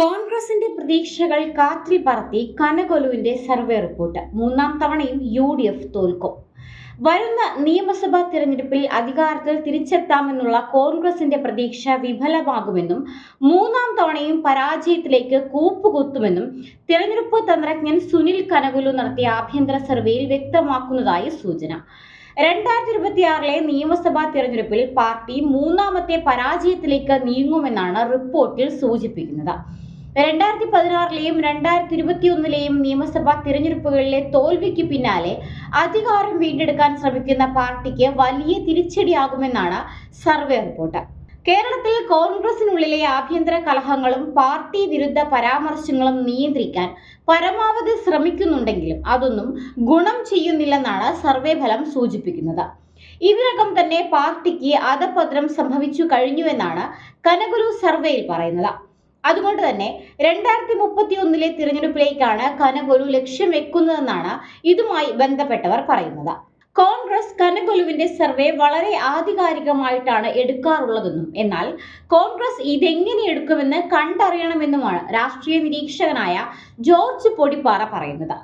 കോൺഗ്രസിന്റെ പ്രതീക്ഷകൾ കാറ്റിൽ പറത്തി കനകൊലുവിന്റെ സർവേ റിപ്പോർട്ട്. മൂന്നാം തവണയും യു ഡി എഫ് തോൽക്കും. വരുന്ന നിയമസഭാ തിരഞ്ഞെടുപ്പിൽ അധികാരത്തിൽ തിരിച്ചെത്താമെന്നുള്ള കോൺഗ്രസിന്റെ പ്രതീക്ഷ വിഫലമാകുമെന്നും മൂന്നാം തവണയും പരാജയത്തിലേക്ക് കൂപ്പുകുത്തുമെന്നും തിരഞ്ഞെടുപ്പ് തന്ത്രജ്ഞൻ സുനിൽ കനകുലു നടത്തിയ ആഭ്യന്തര സർവേയിൽ വ്യക്തമാക്കുന്നതായി സൂചന. രണ്ടായിരത്തി ഇരുപത്തിയാറിലെ നിയമസഭാ തിരഞ്ഞെടുപ്പിൽ പാർട്ടി മൂന്നാമത്തെ പരാജയത്തിലേക്ക് നീങ്ങുമെന്നാണ് റിപ്പോർട്ടിൽ സൂചിപ്പിക്കുന്നത്. രണ്ടായിരത്തി പതിനാറിലെയും രണ്ടായിരത്തി ഇരുപത്തിയൊന്നിലെയും നിയമസഭാ തിരഞ്ഞെടുപ്പുകളിലെ തോൽവിക്ക് പിന്നാലെ അധികാരം വീണ്ടെടുക്കാൻ ശ്രമിക്കുന്ന പാർട്ടിക്ക് വലിയ തിരിച്ചടിയാകുമെന്നാണ് സർവേ റിപ്പോർട്ട്. കേരളത്തിൽ കോൺഗ്രസിനുള്ളിലെ ആഭ്യന്തര കലഹങ്ങളും പാർട്ടി വിരുദ്ധ പരാമർശങ്ങളും നിയന്ത്രിക്കാൻ പരമാവധി ശ്രമിക്കുന്നുണ്ടെങ്കിലും അതൊന്നും ഗുണം ചെയ്യുന്നില്ലെന്നാണ് സർവേ ഫലം സൂചിപ്പിക്കുന്നത്. ഇതിനകം തന്നെ പാർട്ടിക്ക് അധപതനം സംഭവിച്ചു കഴിഞ്ഞുവെന്നാണ് കനകുരു സർവേയിൽ പറയുന്നത്. അതുകൊണ്ട് തന്നെ രണ്ടായിരത്തി മുപ്പത്തി ഒന്നിലെ തിരഞ്ഞെടുപ്പിലേക്കാണ് കനകൊലു ലക്ഷ്യം വെക്കുന്നതെന്നാണ് ഇതുമായി ബന്ധപ്പെട്ടവർ പറയുന്നത്. കോൺഗ്രസ് കനകൊലുവിന്റെ സർവേ വളരെ ആധികാരികമായിട്ടാണ് എടുക്കാറുള്ളതെന്നും എന്നാൽ കോൺഗ്രസ് ഇതെങ്ങനെ എടുക്കുമെന്ന് കണ്ടറിയണമെന്നുമാണ് രാഷ്ട്രീയ നിരീക്ഷകനായ ജോർജ് പൊടിപ്പാറ പറയുന്നത്.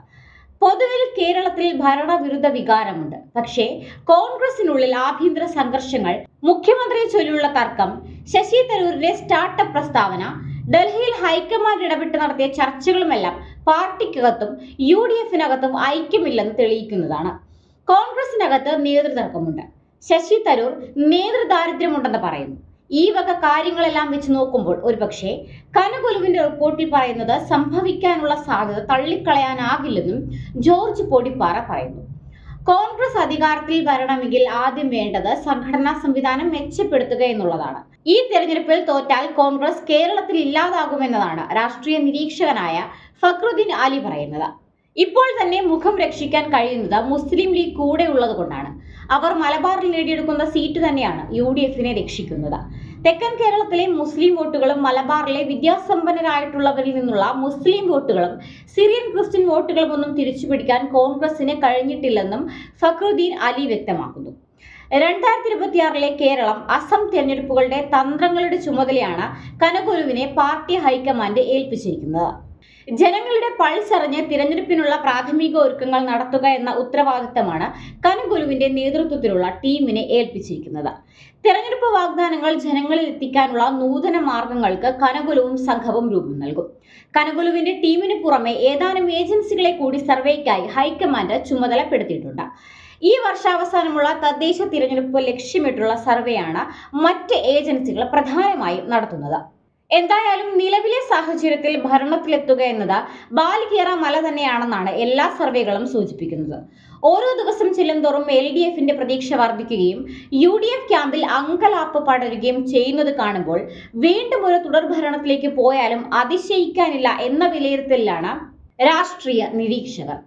പൊതുവിൽ കേരളത്തിൽ ഭരണവിരുദ്ധ വികാരമുണ്ട്. പക്ഷേ കോൺഗ്രസിനുള്ളിൽ ആഭ്യന്തര സംഘർഷങ്ങൾ മുഖ്യമന്ത്രിയെ ചൊല്ലിയുള്ള തർക്കം ശശി തരൂരിന്റെ സ്റ്റാർട്ടപ്പ് പ്രസ്താവന ഡൽഹിയിൽ ഹൈക്കമാൻഡ് ഇടപെട്ട് നടത്തിയ ചർച്ചകളുമെല്ലാം പാർട്ടിക്കകത്തും യു ഡി എഫിനകത്തും ഐക്യമില്ലെന്ന് തെളിയിക്കുന്നതാണ്. കോൺഗ്രസിനകത്ത് നേതൃതർക്കമുണ്ട്. ശശി തരൂർ നേതൃദാരിദ്ര്യമുണ്ടെന്ന് പറയുന്നു. ഈ വക കാര്യങ്ങളെല്ലാം വെച്ച് നോക്കുമ്പോൾ ഒരുപക്ഷെ കനകുലുവിന്റെ റിപ്പോർട്ടിൽ പറയുന്നത് സംഭവിക്കാനുള്ള സാധ്യത തള്ളിക്കളയാനാകില്ലെന്നും ജോർജ് പൊടിപ്പാറ പറയുന്നു. കോൺഗ്രസ് അധികാരത്തിൽ വരണമെങ്കിൽ ആദ്യം വേണ്ടത് സംഘടനാ സംവിധാനം മെച്ചപ്പെടുത്തുക എന്നുള്ളതാണ്. ഈ തെരഞ്ഞെടുപ്പിൽ തോറ്റാൽ കോൺഗ്രസ് കേരളത്തിൽ ഇല്ലാതാകുമെന്നതാണ് രാഷ്ട്രീയ നിരീക്ഷകനായ ഫക്രുദ്ദീൻ അലി പറയുന്നത്. ഇപ്പോൾ തന്നെ മുഖം രക്ഷിക്കാൻ കഴിയുന്നത് മുസ്ലിം ലീഗ് കൂടെ ഉള്ളത് കൊണ്ടാണ്. അവർ മലബാറിൽ നേടിയെടുക്കുന്ന സീറ്റ് തന്നെയാണ് യു ഡി എഫിനെ രക്ഷിക്കുന്നത്. തെക്കൻ കേരളത്തിലെ മുസ്ലിം വോട്ടുകളും മലബാറിലെ വിദ്യാസമ്പന്നരായിട്ടുള്ളവരിൽ നിന്നുള്ള മുസ്ലിം വോട്ടുകളും സിറിയൻ ക്രിസ്ത്യൻ വോട്ടുകളും ഒന്നും തിരിച്ചുപിടിക്കാൻ കോൺഗ്രസിന് കഴിഞ്ഞിട്ടില്ലെന്നും ഫക്രുദ്ദീൻ അലി വ്യക്തമാക്കുന്നു. രണ്ടായിരത്തി ഇരുപത്തിയാറിലെ കേരളം അസം തെരഞ്ഞെടുപ്പുകളുടെ തന്ത്രങ്ങളുടെ ചുമതലയാണ് കനകുരുവിനെ പാർട്ടി ഹൈക്കമാൻഡ് ഏൽപ്പിച്ചിരിക്കുന്നത്. ജനങ്ങളുടെ പൾസ് അറിഞ്ഞ് തിരഞ്ഞെടുപ്പിനുള്ള പ്രാഥമിക ഒരുക്കങ്ങൾ നടത്തുക എന്ന ഉത്തരവാദിത്തമാണ് കനകുലുവിന്റെ നേതൃത്വത്തിലുള്ള ടീമിനെ ഏൽപ്പിച്ചിരിക്കുന്നത്. തിരഞ്ഞെടുപ്പ് വാഗ്ദാനങ്ങൾ ജനങ്ങളിൽ എത്തിക്കാനുള്ള നൂതന മാർഗങ്ങൾക്ക് കനകുലുവും സംഘവും രൂപം നൽകും. കനകുലുവിന്റെ ടീമിന് പുറമെ ഏതാനും ഏജൻസികളെ കൂടി സർവേക്കായി ഹൈക്കമാൻഡ് ചുമതലപ്പെടുത്തിയിട്ടുണ്ട്. ഈ വർഷാവസാനമുള്ള തദ്ദേശ തിരഞ്ഞെടുപ്പ് ലക്ഷ്യമിട്ടുള്ള സർവേയാണ് മറ്റ് ഏജൻസികൾ പ്രധാനമായും നടത്തുന്നത്. എന്തായാലും നിലവിലെ സാഹചര്യത്തിൽ ഭരണത്തിലെത്തുക എന്നത് ബാലികേറ മല തന്നെയാണെന്നാണ് എല്ലാ സർവേകളും സൂചിപ്പിക്കുന്നത്. ഓരോ ദിവസം ചെല്ലുന്തോറും എൽ ഡി എഫിന്റെ പ്രതീക്ഷ വർദ്ധിക്കുകയും യു ഡി എഫ് ക്യാമ്പിൽ അങ്കലാപ്പ് പടരുകയും ചെയ്യുന്നത് കാണുമ്പോൾ വീണ്ടും ഒരു തുടർഭരണത്തിലേക്ക് പോയാലും അതിശയിക്കാനില്ല എന്ന വിലയിരുത്തലിലാണ് രാഷ്ട്രീയ നിരീക്ഷകർ.